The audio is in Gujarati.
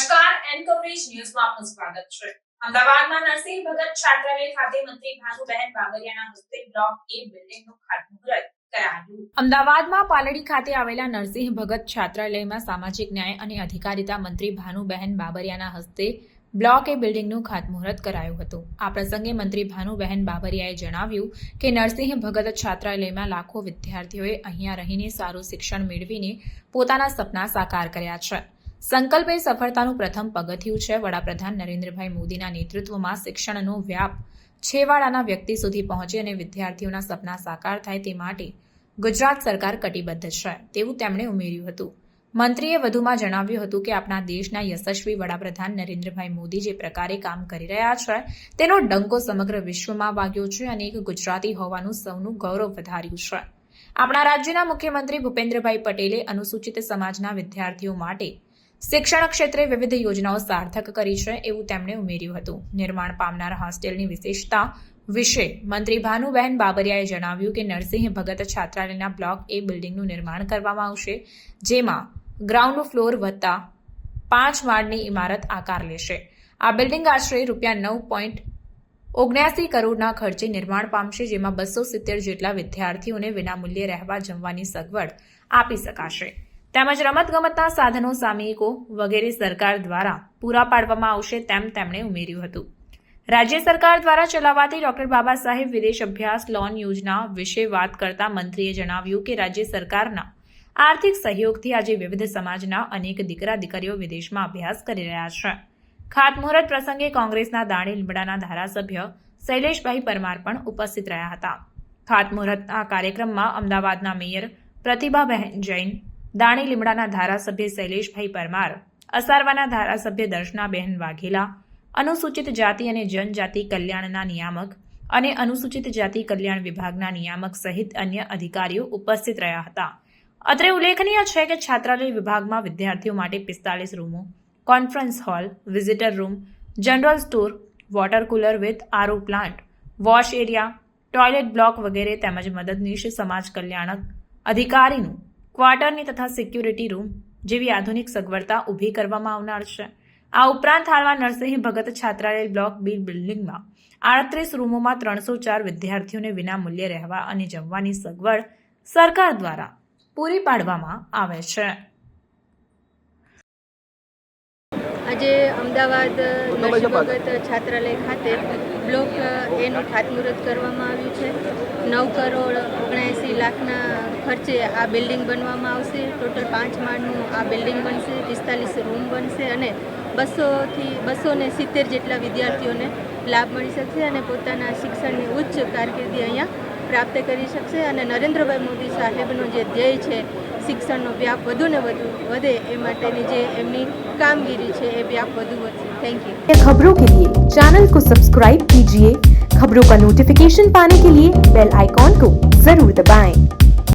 નમસ્કાર, એન કવરેજ ન્યૂઝમાં આપનું સ્વાગત છે. અમદાવાદમાં નરસિંહ ભગત છાત્રાલય ખાતે મંત્રી ભાનુબહેન બાગરિયાના હસ્તે બ્લોક એ બિલ્ડિંગનું ખાતમુહૂર્ત અમદાવાદમાં પાલડી ખાતે આવેલા નરસિંહ ભગત છાત્રાલયમાં સામાજિક ન્યાય અને અધિકારિતા મંત્રી ભાનુબહેન બાબરિયાના હસ્તે બ્લોક એ બિલ્ડિંગનું ખાતમુહૂર્ત કરાયું હતું. આ પ્રસંગે મંત્રી ભાનુબહેન બાબરિયાએ જણાવ્યું કે નરસિંહ ભગત છાત્રાલયમાં લાખો વિદ્યાર્થીઓએ અહીંયા રહીને સારું શિક્ષણ મેળવીને પોતાના સપના સાકાર કર્યા છે. સંકલ્પ એ સફળતાનું પ્રથમ પગથિયું છે. વડાપ્રધાન નરેન્દ્રભાઈ મોદીના નેતૃત્વમાં શિક્ષણનો વ્યાપ છેવાડાના વ્યક્તિ સુધી પહોંચે અને વિદ્યાર્થીઓના સપના સાકાર થાય તે માટે ગુજરાત સરકાર કટિબદ્ધ છે તેવું તેમણે ઉમેર્યું હતું. મંત્રીએ વધુમાં જણાવ્યું હતું કે આપણા દેશના યશસ્વી વડાપ્રધાન નરેન્દ્રભાઈ મોદી જે પ્રકારે કામ કરી રહ્યા છે, તેનો ડંકો સમગ્ર વિશ્વમાં વાગ્યો છે અને એક ગુજરાતી હોવાનું સૌનું ગૌરવ વધાર્યું છે. આપણા રાજ્યના મુખ્યમંત્રી ભૂપેન્દ્રભાઈ પટેલે અનુસૂચિત સમાજના વિદ્યાર્થીઓ માટે શિક્ષણ ક્ષેત્રે વિવિધ યોજનાઓ સાર્થક કરી છે એવું તેમણે ઉમેર્યું હતું. નિર્માણ પામનાર હોસ્ટેલની વિશેષતા વિશે મંત્રી ભાનુબહેન બાબરિયાએ જણાવ્યું કે નરસિંહ ભગત છાત્રાલયના બ્લોક એ બિલ્ડિંગનું નિર્માણ કરવામાં આવશે, જેમાં ગ્રાઉન્ડ ફ્લોર વત્તા પાંચ માળની ઇમારત આકાર લેશે. આ બિલ્ડિંગ આશરે રૂપિયા નવ પોઈન્ટ ઓગણ્યાસી કરોડના ખર્ચે નિર્માણ પામશે, જેમાં બસો સિત્તેર જેટલા વિદ્યાર્થીઓને વિનામૂલ્યે રહેવા જમવાની સગવડ આપી શકાશે. તેમજ રમતગમતના સાધનો સામયિકો વગેરે સરકાર દ્વારા પૂરા પાડવામાં આવશે તેમ તેમણે ઉમેર્યું હતું. રાજ્ય સરકાર દ્વારા ચલાવાતી ડોક્ટર બાબા સાહેબ વિદેશ અભ્યાસ લોન યોજના વિશે વાત કરતા મંત્રીએ જણાવ્યું કે રાજ્ય સરકારના આર્થિક સહયોગથી આજે વિવિધ સમાજના અનેક દીકરા દીકરીઓ વિદેશમાં અભ્યાસ કરી રહ્યા છે. ખાતમુહૂર્ત પ્રસંગે કોંગ્રેસના દાણી લીમડાના ધારાસભ્ય શૈલેષભાઈ પરમાર પણ ઉપસ્થિત રહ્યા હતા. ખાતમુહૂર્તના કાર્યક્રમમાં અમદાવાદના મેયર પ્રતિભાબહેન જૈન દાણી લીમડાના ધારાસભ્ય શૈલેષભાઈ પરમાર, અસારવાના ધારાસભ્ય દર્શનાબહેન વાઘેલા, અનુસૂચિત જાતિ અને જનજાતિ કલ્યાણના નિયામક અને અનુસૂચિત જાતિ કલ્યાણ વિભાગના નિયામક સહિત અન્ય અધિકારીઓ ઉપસ્થિત રહ્યા હતા. અત્રે ઉલ્લેખનીય છે કે છાત્રાલય વિભાગમાં વિદ્યાર્થીઓ માટે પિસ્તાલીસ રૂમો, conference hall, visitor room, general store, water cooler with RO plant, wash area, toilet block વગેરે તેમજ મદદનીશ સમાજ કલ્યાણક અધિકારીનું ક્વાર્ટરની તથા સિક્યુરિટી રૂમ જેવી આધુનિક સગવડતા ઊભી કરવામાં આવનાર છે. આ ઉપરાંત હાલમાં નરસિંહ ભગત છાત્રાલય બ્લોક બી બિલ્ડિંગમાં આડત્રીસ રૂમોમાં ત્રણસો ચાર વિદ્યાર્થીઓને વિનામૂલ્યે રહેવા અને જમવાની સગવડ સરકાર દ્વારા પૂરી પાડવામાં આવે છે. આજે અમદાવાદ નરસિંહ ભગત છાત્રાલય ખાતે બ્લોક એનું ખાતમુહૂર્ત કરવામાં આવ્યું છે. નવ કરોડ લાખના ખર્ચે આ બિલ્ડિંગ બનવામાં આવશે ટોટલ પાંચ માળનું આ બિલ્ડિંગ બનશે પિસ્તાલીસ રૂમ બનશે અને બસોથી બસો ને સિત્તેર જેટલા વિદ્યાર્થીઓને લાભ મળી શકશે અને પોતાના શિક્ષણની ઉચ્ચ કારકિર્દી અહીંયા પ્રાપ્ત કરી શકશે અને નરેન્દ્રભાઈ મોદી સાહેબનો જે ધ્યેય છે શિક્ષણનો વ્યાપ વધુ ને વધુ વધે એ માટેની જે એમની કામગીરી છે એ વ્યાપ વધુ વધશે થેન્ક યુ खबरों के लिए चैनल को सब्सक्राइब कीजिए खबरों का नोटिफिकेशन पाने के लिए बेल आइकॉन को जरूर दबाएं।